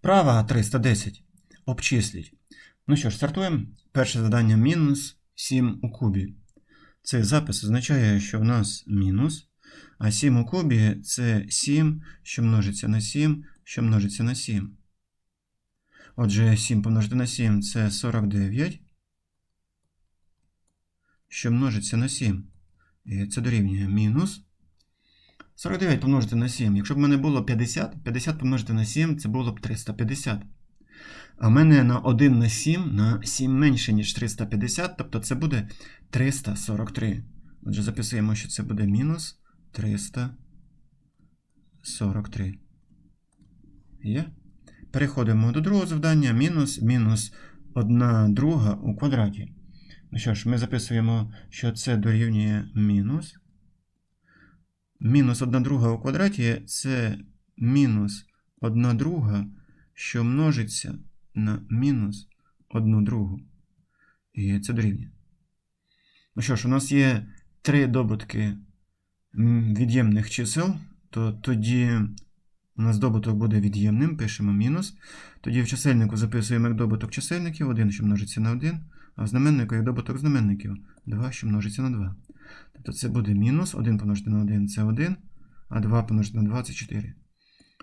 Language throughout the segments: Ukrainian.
Вправа 310. Обчисліть. Ну що ж, стартуємо. Перше завдання мінус 7 у кубі. Цей запис означає, що в нас мінус. А 7 у кубі це 7, що множиться на 7, що множиться на 7. Отже, 7 помножити на 7 це 49, що множиться на 7. І це дорівнює мінус. 49 помножити на 7. Якщо б в мене було 50, 50 помножити на 7 це було б 350. А в мене на 1 на 7 на 7 менше, ніж 350, тобто це буде 343. Отже, записуємо, що це буде мінус 343. Є? Переходимо до другого завдання. Мінус мінус 1 друга у квадраті. Ну що ж, ми записуємо, що це дорівнює мінус. Мінус 1 друга у квадраті це мінус 1 друга, що множиться на мінус 1 другу. І це дорівнює. Ну що ж, у нас є три добутки від'ємних чисел, то тоді у нас добуток буде від'ємним, пишемо мінус. Тоді в чисельнику записуємо як добуток чисельників 1, що множиться на 1, а в знаменнику як добуток знаменників 2, що множиться на 2. Тобто це буде мінус 1 помножити на 1 це 1, а 2 помножити на 2 це 4.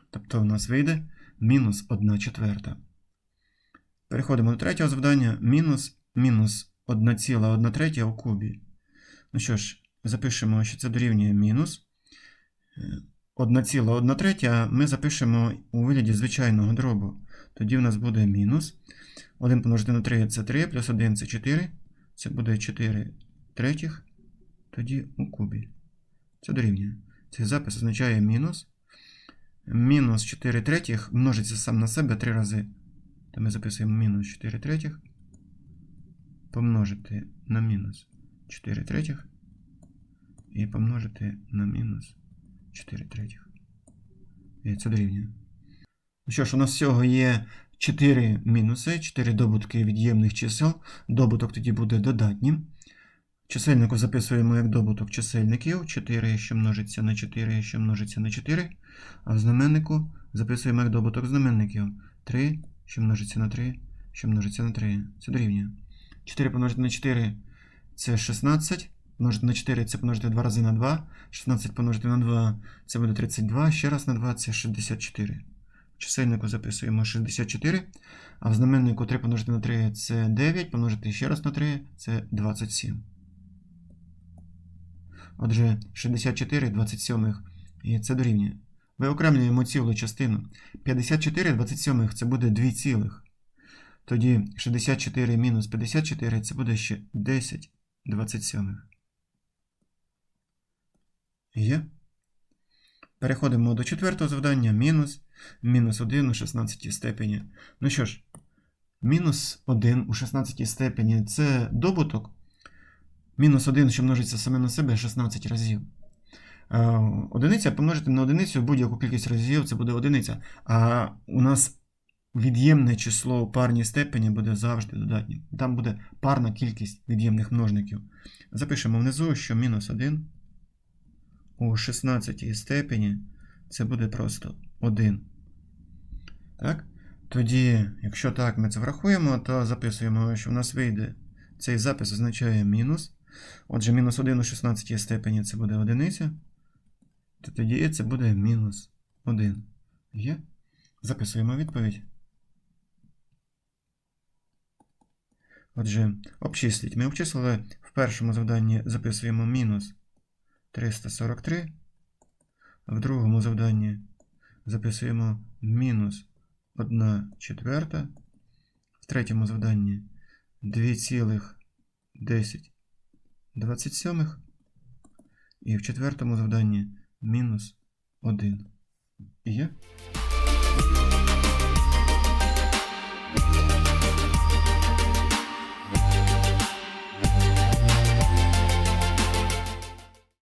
Тобто у нас вийде мінус 1 четверта. Переходимо до третього завдання. Мінус мінус 1,1 третя у кубі. Ну що ж, запишемо, що це дорівнює мінус. 1,1 третя ми запишемо у вигляді звичайного дробу. Тоді в нас буде мінус. 1 помножити на 3 це 3, плюс 1 це 4. Це буде 4 третіх. Тоді у кубі. Це дорівнює. Цей запис означає мінус. Мінус 4 третіх множиться сам на себе 3 рази. То ми записуємо мінус 4 третіх. Помножити на мінус 4 третіх. І помножити на мінус 4 третіх. І це дорівнює. Ну що ж, у нас всього є 4 мінуси, 4 добутки від'ємних чисел. Добуток тоді буде додатнім. Чисельнику записуємо як добуток чисельників 4, що множиться на 4, що множиться на 4. А в знаменнику записуємо як добуток знаменників 3, що множиться на 3, що множиться на 3. Це дорівнює. 4 помножити на 4 це 16. Помножити на 4 це помножити 2 рази на 2. 16 помножити на 2 це буде 32. Ще раз на 2 це 64. В чисельнику записуємо 64. А в знаменнику 3 помножити на 3 це 9. Помножити ще раз на 3 це 27. Отже, 64 27 і це дорівнює. Виокремлюємо цілу частину. 54 27 це буде 2 цілих. Тоді 64 мінус 54 це буде ще 10 27. Є. Переходимо до четвертого завдання. Мінус. Мінус 1 у 16 степені. Ну що ж, мінус 1 у 16 степені це добуток. Мінус 1, що множиться саме на себе 16 разів. Е, Одиниця помножити на одиницю будь-яку кількість разів це буде одиниця. А у нас від'ємне число у парній степені буде завжди додатнім. Там буде парна кількість від'ємних множників. Запишемо внизу, що мінус 1 у 16 степені це буде просто 1. Так? Тоді, якщо так ми це врахуємо, то записуємо, що в нас вийде цей запис означає мінус. Отже, мінус 1 у 16 степені це буде одиниця. То тоді це буде мінус 1. Є? Записуємо відповідь. Отже, обчисліть. Ми обчислили в першому завданні записуємо мінус 343. В другому завданні записуємо мінус 1 четверта. В третьому завданні 2,10 27. І в четвертому завданні мінус 1. Є?